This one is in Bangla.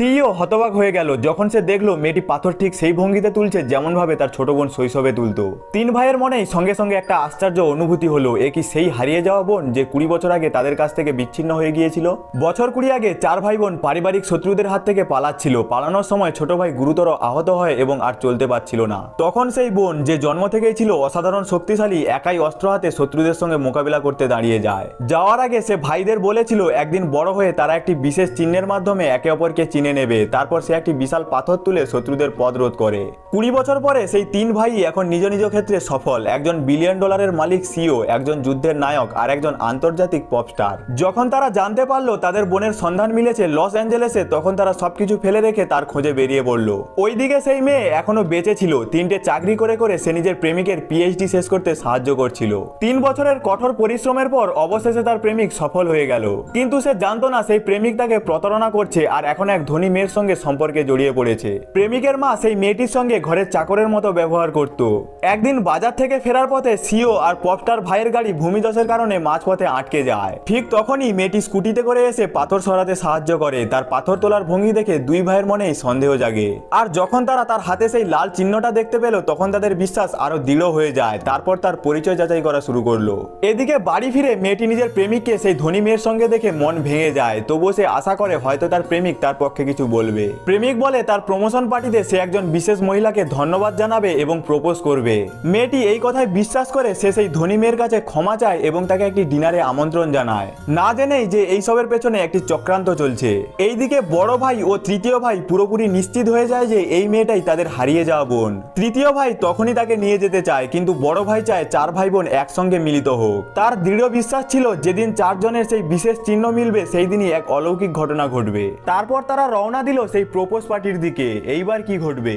সিইও হতবাক হয়ে গেল। যখন সে দেখল মেয়েটি পাথর ঠিক সেই ভঙ্গিতে তুলছে যেমন ভাবে তার ছোট বোন শৈশবে তুলতো। তিন ভাইয়ের মনেই সঙ্গে সঙ্গে একটা আশ্চর্য অনুভূতি হলো। এ কি সেই হারিয়ে যাওয়া বোন যে কুড়ি বছর আগে তাদের কাছ থেকে বিচ্ছিন্ন হয়ে গিয়েছিল? বছর কুড়ি আগে চার ভাই বোন পারিবারিক শত্রুদের হাত থেকে পালাচ্ছিল। পালানোর সময় ছোট ভাই গুরুতর আহত হয় এবং আর চলতে পারছিল না। তখন সেই বোন যে জন্ম থেকেই ছিল অসাধারণ শক্তিশালী, একাই অস্ত্র হাতে শত্রুদের সঙ্গে মোকাবিলা করতে দাঁড়িয়ে যায়। যাওয়ার আগে সে ভাইদের বলেছিল, একদিন বড় হয়ে তারা একটি বিশেষ চিহ্নের মাধ্যমে একে অপরকে চিনে নেবে। তারপর সে একটি বিশাল পাথর তুলে শত্রুদের পদ রোধ করে। কুড়ি বছর পরে সেই তিন ভাই এখন নিজ নিজ ক্ষেত্রে সফল। একজন বিলিয়ন ডলারের মালিক, সিও, একজন যুদ্ধের নায়ক আর একজন আন্তর্জাতিক পপস্টার যখন তারা জানতে পারল তাদের বোনের সন্ধান মিলেছে লস অ্যাঞ্জেলেসে, তখন তারা সবকিছু ফেলে রেখে তার খোঁজে বেরিয়ে পড়ল। ওইদিকে সেই মেয়ে এখনও বেঁচে ছিল। তিনটে চাকরি করে করে সে নিজের প্রেমিকের পিএইচডি শেষ করতে সাহায্য করছিল। তিন বছরের কঠোর পরিশ্রমের পর অবশেষে তার প্রেমিক সফল হয়ে গেল। কিন্তু সে জানতো না সেই প্রেমিক তাকে প্রতারণা করছে আর এখন এক ধনী মেয়ের সঙ্গে সম্পর্কে জড়িয়ে পড়েছে। প্রেমিকের মা সেই মেয়েটির সঙ্গে ঘরের চাকরের মতো ব্যবহার করত। একদিন বাজার থেকে ফেরার পথে সিও আর পপস্টার ভাইয়ের গাড়ি ভূমিধসের কারণে মাঝপথে আটকে যায়। ঠিক তখনই মেয়েটি স্কুটিতে করে এসে পাথর সরাতে সাহায্য করে। তার পাথর তোলার ভঙ্গি দেখে দুই ভাইয়ের মনেই সন্দেহ জাগে। আর যখন তারা তার হাতে সেই লাল চিহ্নটা দেখতে পেল, তখন তাদের বিশ্বাস আরও দৃঢ় হয়ে যায়। তারপর তার পরিচয় যাচাই করা শুরু করল। এদিকে বাড়ি ফিরে মেয়েটি নিজের প্রেমিককে সেই ধনী মেয়ের সঙ্গে দেখে মন ভেঙে যায়। তবুও সে আশা করে হয়তো তার প্রেমিক তার পক্ষে কিছু বলবে। প্রেমিক বলে তার প্রমোশন পার্টিতে সে একজন বিশেষ মহিলাকে ধন্যবাদ জানাবে এবং প্রপোজ করবে। মেয়েটি এই কথায় বিশ্বাস করে সে সেই ধনী মেয়ের কাছে ক্ষমা চায় এবং তাকে একটি ডিনারে আমন্ত্রণ জানায়। না জেনেই যে এইসবের পেছনে একটি চক্রান্ত চলছে। এইদিকে বড় ভাই ও তৃতীয় ভাই পুরোপুরি নিশ্চিত হয়ে যায় যে এই মেয়েটাই তাদের হারিয়ে যাওয়া বোন। তৃতীয় ভাই তখনই তাকে নিয়ে যেতে চায়, কিন্তু বড় ভাই চায় চার ভাই বোন একসঙ্গে মিলিত হোক। তার দৃঢ় বিশ্বাস ছিল, যেদিন চারজনের সেই বিশেষ চিহ্ন মিলবে সেই দিনই এক অলৌকিক ঘটনা ঘটবে। তারপর তারা রওনা দিল সেই প্রপোজ পার্টির দিকে। এইবার কি ঘটবে?